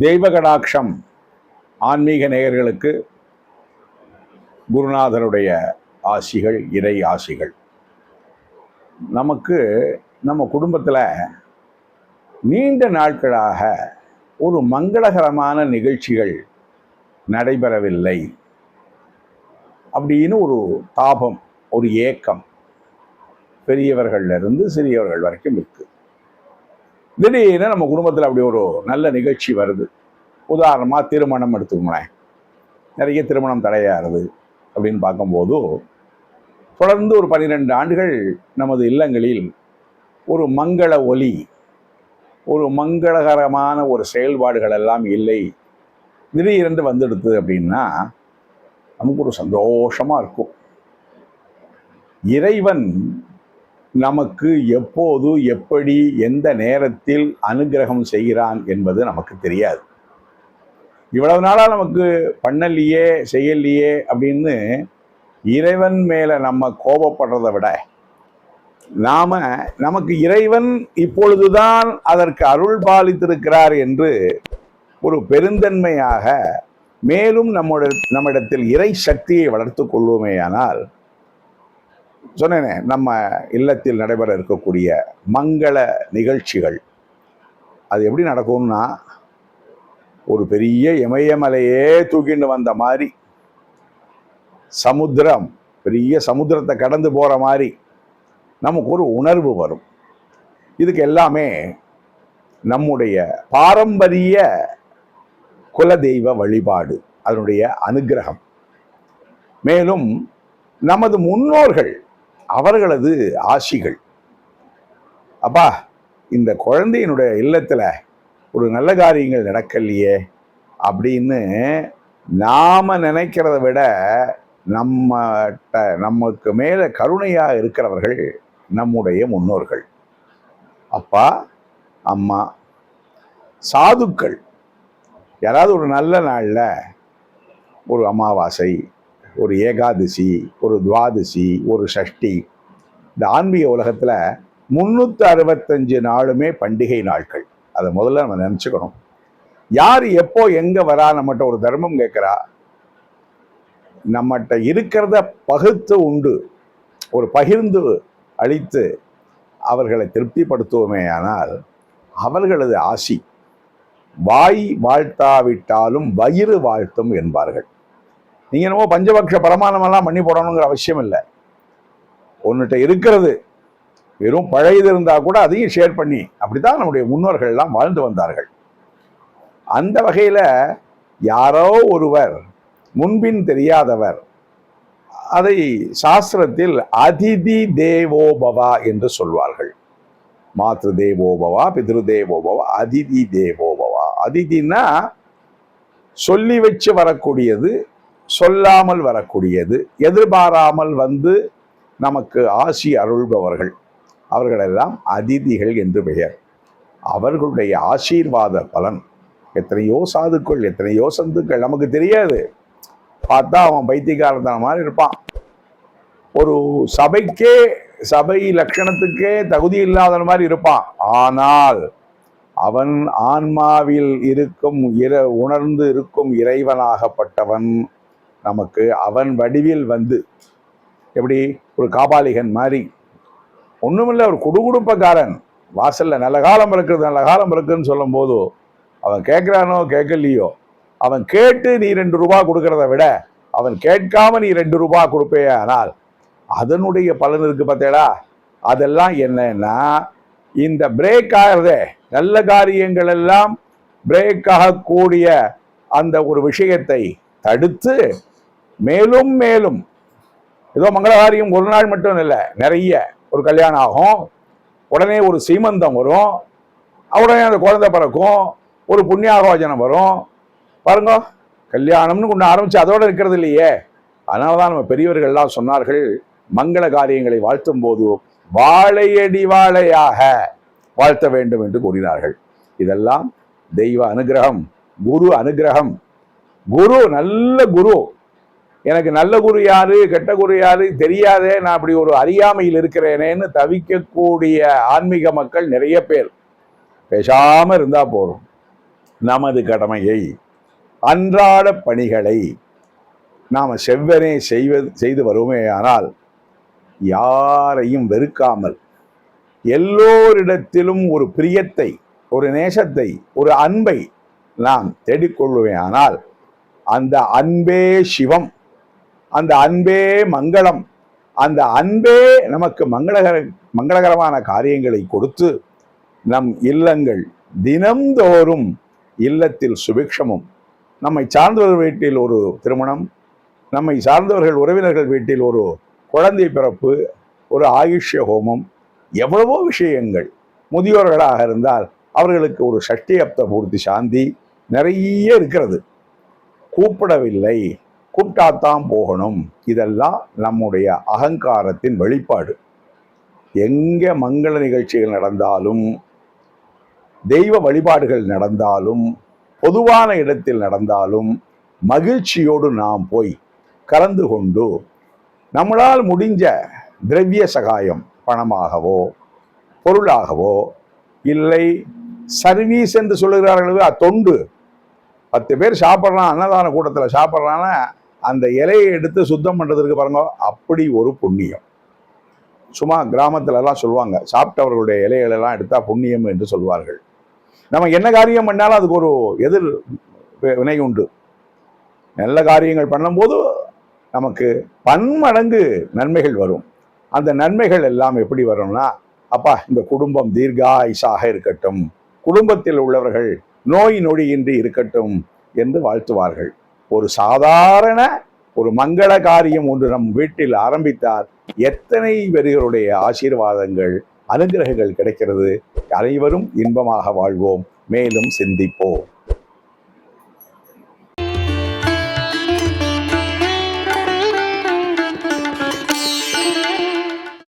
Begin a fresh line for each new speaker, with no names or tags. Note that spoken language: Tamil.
தெய்வகடாட்சம் ஆன்மீக நேயர்களுக்கு குருநாதருடைய ஆசிகள் இறை ஆசிகள். நமக்கு நம்ம குடும்பத்தில் நீண்ட நாட்களாக ஒரு மங்களகரமான நிகழ்ச்சிகள் நடைபெறவில்லை. அப்படின்னு ஒரு தாபம் ஒரு ஏக்கம் பெரியவர்கள்லிருந்து சிறியவர்கள் வரைக்கும் இருக்குது திடீர்னு நம்ம குடும்பத்தில் அப்படி ஒரு நல்ல நிகழ்ச்சி வருது. உதாரணமாக திருமணம் எடுத்துக்கோங்களேன். நிறைய திருமணம் தடையாகிறது அப்படின்னு பார்க்கும்போது தொடர்ந்து ஒரு பன்னிரெண்டு ஆண்டுகள் நமது இல்லங்களில் ஒரு மங்கள ஒலி ஒரு மங்களகரமான ஒரு செயல்பாடுகள் எல்லாம் இல்லை. திடீரென்று வந்துடுது அப்படின்னா நமக்கு ஒரு சந்தோஷமாக இருக்கும். இறைவன் நமக்கு எப்போது எப்படி எந்த நேரத்தில் அனுகிரகம் செய்கிறான் என்பது நமக்கு தெரியாது. இவ்வளவு நாளாக நமக்கு பண்ணலையே செய்யலையே அப்படின்னு இறைவன் மேலே நம்ம கோபப்படுறதை விட நாம் நமக்கு இறைவன் இப்பொழுதுதான் அதற்கு அருள் பாலித்திருக்கிறார் என்று ஒரு பெருந்தன்மையாக மேலும் நம்முடைய நம்மிடத்தில் இறை சக்தியை வளர்த்து கொள்வோமேயானால் சொன்னேனே நம்ம இல்லத்தில் நடைபெற இருக்கக்கூடிய மங்கள நிகழ்ச்சிகள். அது எப்படி நடக்கும்னா ஒரு பெரிய இமயமலையே தூக்கிட்டு வந்த மாதிரி சமுத்திரம் பெரிய சமுத்திரத்தை கடந்து போகிற மாதிரி நமக்கு ஒரு உணர்வு வரும். இதுக்கு எல்லாமே நம்முடைய பாரம்பரிய குலதெய்வ வழிபாடு அதனுடைய அனுகிரகம். மேலும் நமது முன்னோர்கள் அவர்களது ஆசிகள். அப்பா இந்த குழந்தையினுடைய இல்லத்தில் ஒரு நல்ல காரியங்கள் நடக்கலையே அப்படின்னு நாம் நினைக்கிறத விட நம்ம நமக்கு மேலே கருணையாக இருக்கிறவர்கள் நம்முடைய முன்னோர்கள். அப்பா அம்மா சாதுக்கள். யாராவது ஒரு நல்ல நாளில் ஒரு அமாவாசை ஒரு ஏகாதசி ஒரு துவாதசி ஒரு சஷ்டி இந்த ஆன்மீக உலகத்தில் முந்நூற்றி அறுபத்தஞ்சு நாளுமே பண்டிகை நாட்கள். அதை முதல்ல நம்ம நினச்சிக்கணும். யார் எப்போ எங்கே வரா நம்மகிட்ட ஒரு தர்மம் கேட்குறா? நம்மகிட்ட இருக்கிறத பகுத்து உண்டு. ஒரு பகிர்ந்து அளித்து அவர்களை திருப்திப்படுத்துவோமே ஆனால் அவர்களது ஆசி வாய் வாழ்த்தாவிட்டாலும் வயிறு வாழ்த்தும் என்பார்கள். நீங்க என்னமோ பஞ்சபக்ஷ பிரமாணமெல்லாம் பண்ணி போடணுங்கிற அவசியம் இல்லை. ஒன்றுகிட்ட இருக்கிறது வெறும் பழையது இருந்தால் கூட அதையும் ஷேர் பண்ணி அப்படிதான் நம்முடைய முன்னோர்கள்லாம் வாழ்ந்து வந்தார்கள். அந்த வகையில் யாரோ ஒருவர் முன்பின் தெரியாதவர் அதை சாஸ்திரத்தில் அதிதி தேவோபவா என்று சொல்வார்கள். மாத்ரு தேவோபவா பித்ரு தேவோபவா அதிதி தேவோபவா அதிதினா சொல்லி வச்சு வரக்கூடியது சொல்லாமல் வரக்கூடியது எதிர்பாராமல் வந்து நமக்கு ஆசி அருள்பவர்கள். அவர்களெல்லாம் அதிதிகள் என்று பெயர். அவர்களுடைய ஆசீர்வாத பலன். எத்தனையோ சாதுக்கள் எத்தனையோ சந்துக்கள் நமக்கு தெரியாது. பார்த்தா அவன் பைத்தியக்காரத்தன மாதிரி இருப்பான். ஒரு சபைக்கே சபை லட்சணத்துக்கே தகுதி இல்லாத மாதிரி இருப்பான். ஆனால் அவன் ஆன்மாவில் இருக்கும் இர உணர்ந்து இருக்கும் இறைவனாகப்பட்டவன் நமக்கு அவன் வடிவில் வந்து எப்படி ஒரு காபாலிகன் மாதிரி. ஒன்றுமில்லை ஒரு குடுகுடுப்பக்காரன் வாசலில் நல்ல காலம் இருக்குது நல்ல காலம் இருக்குதுன்னு சொல்லும் போது அவன் கேட்குறானோ கேட்கலையோ அவன் கேட்டு நீ ரெண்டு ரூபா கொடுக்கறத விட அவன் கேட்காம நீ ரெண்டு ரூபா கொடுப்பே ஆனால் அதனுடைய பலன் இருக்கு பார்த்தேடா. அதெல்லாம் என்னன்னா இந்த பிரேக் ஆகிறதே நல்ல காரியங்கள் எல்லாம் பிரேக் ஆகக்கூடிய அந்த ஒரு விஷயத்தை தடுத்து மேலும் மேலும் ஏதோ மங்களகாரியம் ஒரு நாள் மட்டும் இல்லை நிறைய ஒரு கல்யாணம் ஆகும். உடனே ஒரு சீமந்தம் வரும். உடனே அந்த குழந்தை பிறக்கும். ஒரு புண்ணியாகோஜனம் வரும். பாருங்க கல்யாணம்னு கொண்டு ஆரம்பித்து அதோடு இருக்கிறது இல்லையே. அதனால தான் நம்ம பெரியவர்கள்லாம் சொன்னார்கள் மங்கள காரியங்களை வாழ்த்தும் போது வாழையடி வாழையாக வாழ்த்த வேண்டும் என்று கூறினார்கள். இதெல்லாம் தெய்வ அனுகிரகம் குரு அனுகிரகம். குரு நல்ல குரு. எனக்கு நல்ல குரு யாரு கெட்ட குரு யாரு தெரியாதே நான் அப்படி ஒரு அறியாமையில் இருக்கிறேனேன்னு தவிக்கக்கூடிய ஆன்மீக மக்கள் நிறைய பேர். பேசாம இருந்தா போதும். நமது கடமையை அன்றாட பணிகளை நாம் செவ்வனே செய்வது செய்து வருவோமே ஆனால் யாரையும் வெறுக்காமல் எல்லோரிடத்திலும் ஒரு பிரியத்தை ஒரு நேசத்தை ஒரு அன்பை நாம் தேடிக்கொள்வேயானால் அந்த அன்பே சிவம். அந்த அன்பே மங்களம். அந்த அன்பே நமக்கு மங்களகர மங்களகரமான காரியங்களை கொடுத்து நம் இல்லங்கள் தினம்தோறும் இல்லத்தில் சுபிக்ஷமும். நம்மை சார்ந்தவர்கள் வீட்டில் ஒரு திருமணம் நம்மை சார்ந்தவர்கள் உறவினர்கள் வீட்டில் ஒரு குழந்தை பிறப்பு ஒரு ஆயுஷ்ய ஹோமம் எவ்வளவோ விஷயங்கள். முதியோர்களாக இருந்தால் அவர்களுக்கு ஒரு சஷ்டி அப்த பூர்த்தி சாந்தி நிறைய இருக்கிறது. கூப்பிடவில்லை. கூப்பிட்டாத்தான் போகணும். இதெல்லாம் நம்முடைய அகங்காரத்தின் வெளிப்பாடு. எங்கே மங்கள நிகழ்ச்சிகள் நடந்தாலும் தெய்வ வழிபாடுகள் நடந்தாலும் பொதுவான இடத்தில் நடந்தாலும் மகிழ்ச்சியோடு நாம் போய் கலந்து கொண்டு நம்மளால் முடிஞ்ச திரவிய சகாயம் பணமாகவோ பொருளாகவோ இல்லை சர்வீஸ் என்று சொல்லுகிறார்களே தொண்டு. பத்து பேர் சாப்பிட்றான் அன்னதான கூட்டத்தில் சாப்பிட்றான்னா அந்த இலையை எடுத்து சுத்தம் பண்ணுறதுக்கு பாருங்க அப்படி ஒரு புண்ணியம். சும்மா கிராமத்துலலாம் சொல்லுவாங்க சாப்பிட்டவர்களுடைய இலைகளெல்லாம் எடுத்தால் புண்ணியம் என்று சொல்வார்கள். நம்ம என்ன காரியம் பண்ணாலும் அதுக்கு ஒரு எதிர் வினை உண்டு. நல்ல காரியங்கள் பண்ணும்போது நமக்கு பன்மடங்கு நன்மைகள் வரும். அந்த நன்மைகள் எல்லாம் எப்படி வரும்னா அப்பா இந்த குடும்பம் தீர்காயுசாக இருக்கட்டும். குடும்பத்தில் உள்ளவர்கள் நோய் நொடியின்றி இருக்கட்டும் என்று வாழ்த்துவார்கள். ஒரு சாதாரண ஒரு மங்கள காரியம் ஒன்று நம் வீட்டில் ஆரம்பித்தால் எத்தனை பேர்களுடைய ஆசீர்வாதங்கள் அனுகிரகங்கள் கிடைக்கிறது? அனைவரும் இன்பமாக வாழ்வோம். மேலும் சிந்திப்போம்.